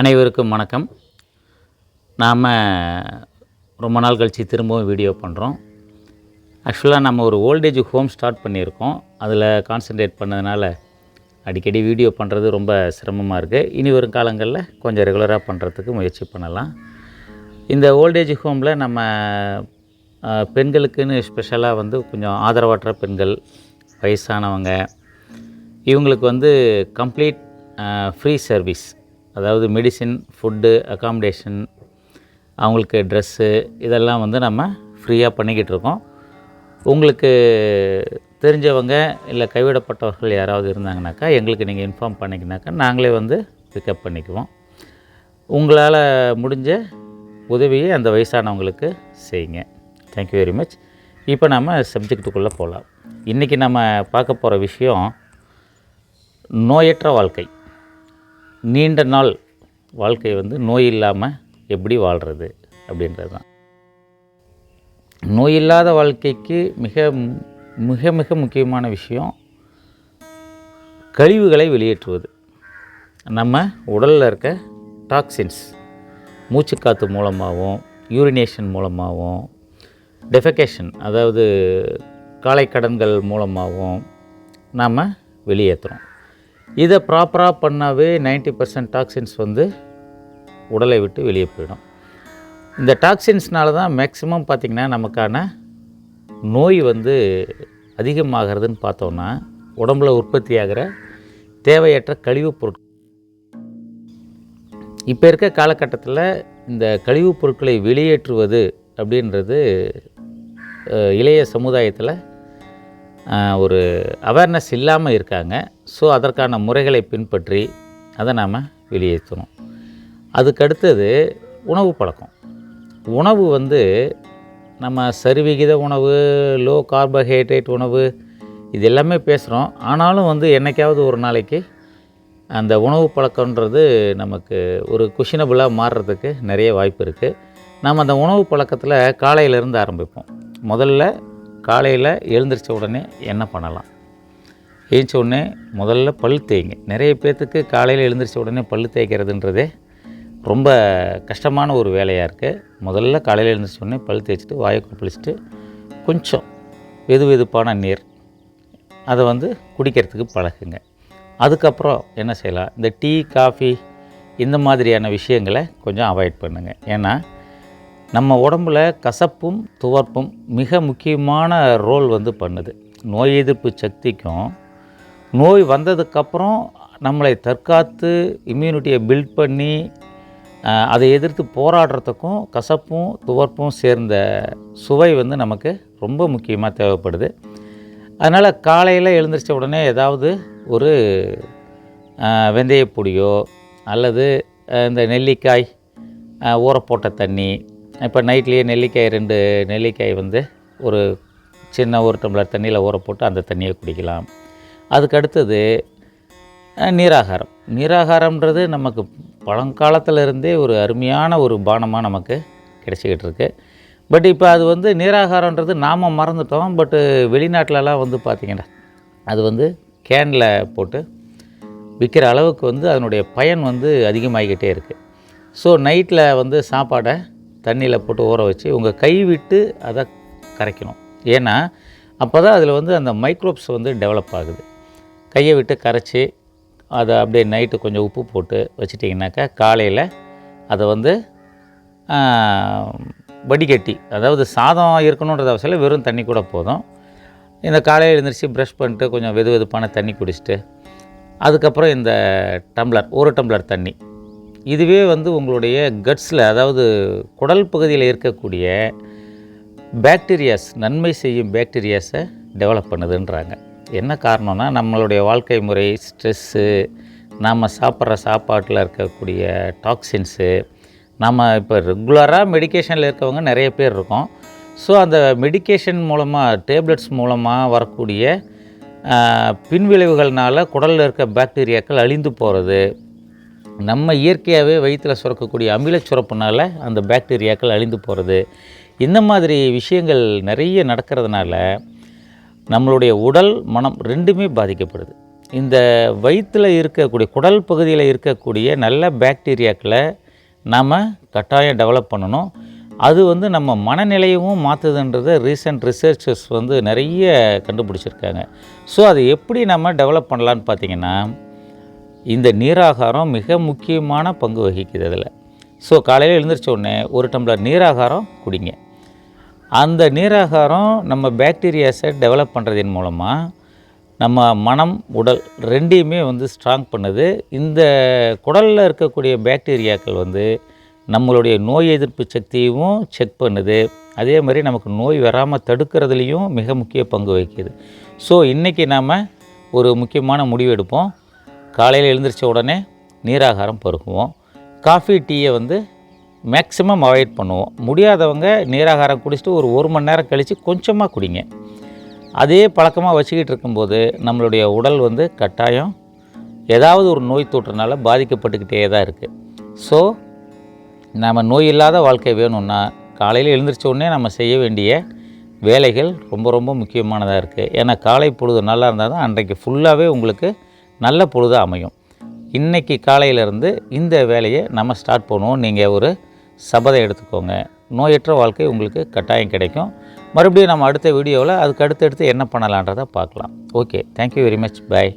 அனைவருக்கும் வணக்கம். நாம் ரொம்ப நாள் கழித்து திரும்பவும் வீடியோ பண்ணுறோம் ஆக்சுவலாக நம்ம ஒரு ஓல்டேஜ் ஹோம் ஸ்டார்ட் பண்ணியிருக்கோம். அதில் கான்சென்ட்ரேட் பண்ணதுனால அடிக்கடி வீடியோ பண்ணுறது ரொம்ப சிரமமாக இருக்குது இனி வரும் காலங்களில் கொஞ்சம் ரெகுலராக பண்ணுறதுக்கு முயற்சி பண்ணலாம். இந்த ஓல்டேஜ் ஹோமில் நம்ம பெண்களுக்குன்னு ஸ்பெஷலாக வந்து கொஞ்சம் ஆதரவற்ற பெண்கள் வயசானவங்க இவங்களுக்கு வந்து கம்ப்ளீட் ஃப்ரீ சர்வீஸ் அதாவது மெடிசின் ஃபுட்டு அக்காமடேஷன் அவங்களுக்கு ட்ரெஸ்ஸு இதெல்லாம் வந்து நம்ம ஃப்ரீயாக பண்ணிக்கிட்டு இருக்கோம். உங்களுக்கு தெரிஞ்சவங்க இல்லை கைவிடப்பட்டவர்கள் யாராவது இருந்தாங்கனாக்கா எங்களுக்கு நீங்கள் இன்ஃபார்ம் பண்ணிக்கினாக்கா நாங்களே வந்து பிக்கப் பண்ணிக்குவோம். உங்களால் முடிஞ்ச உதவியை அந்த வயசானவங்களுக்கு செய்யுங்க. தேங்க்யூ வெரி மச் இப்போ நம்ம சப்ஜெக்ட்டுக்குள்ளே போகலாம் இன்றைக்கி நம்ம பார்க்க போகிற விஷயம் நோயற்ற வாழ்க்கை. நீண்ட நாள் வாழ்க்கை வந்து நோய் இல்லாமல் எப்படி வாழ்கிறது அப்படின்றது தான் நோய் இல்லாத வாழ்க்கைக்கு மிக மிக மிக முக்கியமான விஷயம் கழிவுகளை வெளியேற்றுவது. நம்ம உடலில் இருக்க டாக்ஸின்ஸ் மூச்சுக்காத்து மூலமாகவும் யூரினேஷன் மூலமாகவும் டெஃபகேஷன் அதாவது காலை கடன்கள் மூலமாகவும் நாம் வெளியேற்றுறோம் இதை ப்ராப்பராக பண்ணாவே 90% பர்சன்ட் டாக்ஸின்ஸ் வந்து உடலை விட்டு வெளியே போயிடும். இந்த டாக்ஸின்ஸ்னால தான் மேக்ஸிமம் பார்த்திங்கன்னா நமக்கான நோய் வந்து அதிகமாகிறதுன்னு பார்த்தோன்னா உடம்புல உற்பத்தியாகிற தேவையற்ற கழிவுப் பொருட்கள். இப்போ இருக்க காலகட்டத்தில் இந்த கழிவுப் பொருட்களை வெளியேற்றுவது அப்படின்றது இளைய சமுதாயத்தில் ஒரு அவேர்னஸ் இல்லாமல் இருக்காங்க. ஸோ அதற்கான முறைகளை பின்பற்றி அதை நாம் வெளியேற்றணும். அதுக்கடுத்தது உணவு பழக்கம். உணவு வந்து நம்ம சரிவிகித உணவு லோ கார்போஹைட்ரேட் உணவு இது எல்லாமே பேசுகிறோம் ஆனாலும் வந்து என்னைக்காவது ஒரு நாளைக்கு அந்த உணவு பழக்கன்றது நமக்கு ஒரு குஷினபுளாக மாறுறதுக்கு நிறைய வாய்ப்பு இருக்குது நாம் அந்த உணவு பழக்கத்தில் காலையிலேருந்து ஆரம்பிப்போம். முதல்ல காலையில் எழுந்திரிச்ச உடனே என்ன பண்ணலாம்? எழுந்திரிச்ச உடனே முதல்ல பல் தேய்ங்க. நிறைய பேர்த்துக்கு காலையில் எழுந்திரிச்ச உடனே பல் தேய்க்கிறதுன்றதே ரொம்ப கஷ்டமான ஒரு வேலையாக இருக்குது முதல்ல காலையில் எழுந்திரிச்ச உடனே பல் தேய்ச்சிட்டு வாயை குளிச்சுட்டு கொஞ்சம் வெது வெதுப்பான நீர் அதை வந்து குடிக்கிறதுக்கு பழகுங்க. அதுக்கப்புறம் என்ன செய்யலாம்? இந்த டீ காஃபி இந்த மாதிரியான விஷயங்களை கொஞ்சம் அவாய்ட் பண்ணுங்கள் ஏன்னா நம்ம உடம்புல கசப்பும் துவர்ப்பும் மிக முக்கியமான ரோல் வந்து பண்ணுது. நோய் எதிர்ப்பு சக்திக்கும் நோய் வந்ததுக்கப்புறம் நம்மளை தற்காத்து இம்யூனிட்டியை பில்ட் பண்ணி அதை எதிர்த்து போராடுறதுக்கும் கசப்பும் துவர்ப்பும் சேர்ந்த சுவை வந்து நமக்கு ரொம்ப முக்கியமாக தேவைப்படுது. அதனால் காலையில் எழுந்திரிச்ச உடனே ஏதாவது ஒரு வெந்தயப்பொடியோ அல்லது இந்த நெல்லிக்காய் ஊற போட்ட தண்ணி இப்போ நைட்லேயே நெல்லிக்காய் ரெண்டு நெல்லிக்காய் வந்து ஒரு சின்ன ஒரு டம்ளர் தண்ணியில் ஊற போட்டு அந்த தண்ணியை குடிக்கலாம். அதுக்கு அடுத்தது நீராகாரம். நீராகாரம்ன்றது நமக்கு பழங்காலத்துல இருந்தே ஒரு அருமையான ஒரு பானமாக நமக்கு கிடச்சிக்கிட்டு இருக்கு. பட் இப்போ அது வந்து நீராகாரன்றது நாம் மறந்துட்டோம். பட்டு வெளிநாட்டிலலாம் வந்து பார்த்திங்கன்னா அது வந்து கேனில் போட்டு விற்கிற அளவுக்கு வந்து அதனுடைய பயன் வந்து அதிகமாகிக்கிட்டே இருக்குது ஸோ நைட்டில் வந்து சாப்பாடை தண்ணியில் போட்டு ஊற வச்சு உங்கள் கை விட்டு அதை கரைக்கணும். ஏன்னா அப்போ தான் அதில் வந்து அந்த மைக்ரோப்ஸ் வந்து டெவலப் ஆகுது. கையை விட்டு கரைச்சி அதை அப்படியே நைட்டு கொஞ்சம் உப்பு போட்டு வச்சிட்டிங்கனாக்கா காலையில் அதை வந்து வடிகட்டி அதாவது சாதம் இருக்கணுன்றது அவசியம் இல்லை, வெறும் தண்ணி கூட போதும். இந்த காலையில் எழுந்திரிச்சு ப்ரஷ் பண்ணிட்டு கொஞ்சம் வெது வெதுப்பான தண்ணி குடிச்சிட்டு அதுக்கப்புறம் இந்த டம்ளர் ஒரு டம்ளர் தண்ணி. இதுவே வந்து உங்களுடைய கட்ஸில் அதாவது குடல் பகுதியில் இருக்கக்கூடிய பேக்டீரியாஸ் நன்மை செய்யும் பாக்டீரியாஸை டெவலப் பண்ணுதுன்றாங்க. என்ன காரணம்னா நம்மளுடைய வாழ்க்கை முறை ஸ்ட்ரெஸ்ஸு நாம் சாப்பிட்ற சாப்பாட்டில் இருக்கக்கூடிய டாக்ஸின்ஸு நம்ம இப்போ ரெகுலராக மெடிகேஷனில் இருக்கவங்க நிறைய பேர் இருக்கோம். ஸோ அந்த மெடிக்கேஷன் மூலமாக டேப்லெட்ஸ் மூலமாக வரக்கூடிய பின்விளைவுகள்னால் பின்விளைவுகள்னால குடலில் இருக்க பாக்டீரியாக்கள் அழிந்து போகிறது நம்ம இயற்கையாகவே வயிற்றில் சுரக்கக்கூடிய அமில சுரப்புனால் அந்த பாக்டீரியாக்கள் அழிந்து போகிறது இந்த மாதிரி விஷயங்கள் நிறைய நடக்கிறதுனால நம்மளுடைய உடல் மனம் ரெண்டுமே பாதிக்கப்படுது. இந்த வயிற்றில் இருக்கக்கூடிய குடல் பகுதியில் இருக்கக்கூடிய நல்ல பாக்டீரியாக்களை நாம் கட்டாயம் டெவலப் பண்ணணும். அது வந்து நம்ம மனநிலையவும் மாற்றுதுன்றதை ரீசெண்ட் ரிசர்ச்சர்ஸ் வந்து நிறைய கண்டுபிடிச்சிருக்காங்க. ஸோ அதை எப்படி நம்ம டெவலப் பண்ணலான்னு பார்த்தீங்கன்னா இந்த நீராகாரம் மிக முக்கியமான பங்கு வகிக்குது அதில். ஸோ காலையில் எழுந்திரிச்ச உடனே ஒரு டம்ளர் நீராகாரம் குடிங்க. அந்த நீராகாரம் நம்ம பேக்டீரியாஸை டெவலப் பண்ணுறதன் மூலமாக நம்ம மனம் உடல் ரெண்டையுமே வந்து ஸ்ட்ராங் பண்ணுது. இந்த குடலில் இருக்கக்கூடிய பேக்டீரியாக்கள் வந்து நம்மளுடைய நோய் எதிர்ப்பு சக்தியும் செக் பண்ணுது. அதே மாதிரி நமக்கு நோய் வராமல் தடுக்கிறதுலையும் மிக முக்கிய பங்கு வகிக்குது. ஸோ இன்றைக்கி நாம் ஒரு முக்கியமான முடிவு எடுப்போம். காலையில் எழுந்திரிச்ச உடனே நீராகாரம் பருகுவோம். காஃபி டீயை வந்து மேக்ஸிமம் அவாய்ட் பண்ணுவோம். முடியாதவங்க நீராகாரம் குடிச்சிட்டு ஒரு ஒரு மணி நேரம் கழித்து கொஞ்சமாக குடிங்க. அதே பழக்கமாக வச்சுக்கிட்டு இருக்கும்போது நம்மளுடைய உடல் வந்து கட்டாயம் ஏதாவது ஒரு நோய் தொற்றுனால பாதிக்கப்பட்டுக்கிட்டே தான் இருக்குது ஸோ நம்ம நோய் இல்லாத வாழ்க்கை வேணும்னா காலையில் எழுந்திரிச்ச உடனே நம்ம செய்ய வேண்டிய வேலைகள் ரொம்ப ரொம்ப முக்கியமானதாக இருக்குது ஏன்னா காலை பொழுது நல்லா இருந்தால் தான் அன்றைக்கு ஃபுல்லாகவே உங்களுக்கு நல்ல பொழுதாக அமையும். இன்றைக்கி காலையிலேருந்து இந்த வேலையை நம்ம ஸ்டார்ட் பண்ணுவோம். நீங்கள் ஒரு சபதம் எடுத்துக்கோங்க. நோயற்ற வாழ்க்கை உங்களுக்கு கட்டாயம் கிடைக்கும். மறுபடியும் நம்ம அடுத்த வீடியோவில் அதுக்கு அடுத்தடுத்து என்ன பண்ணலான்றதை பார்க்கலாம். Okay thank you very much bye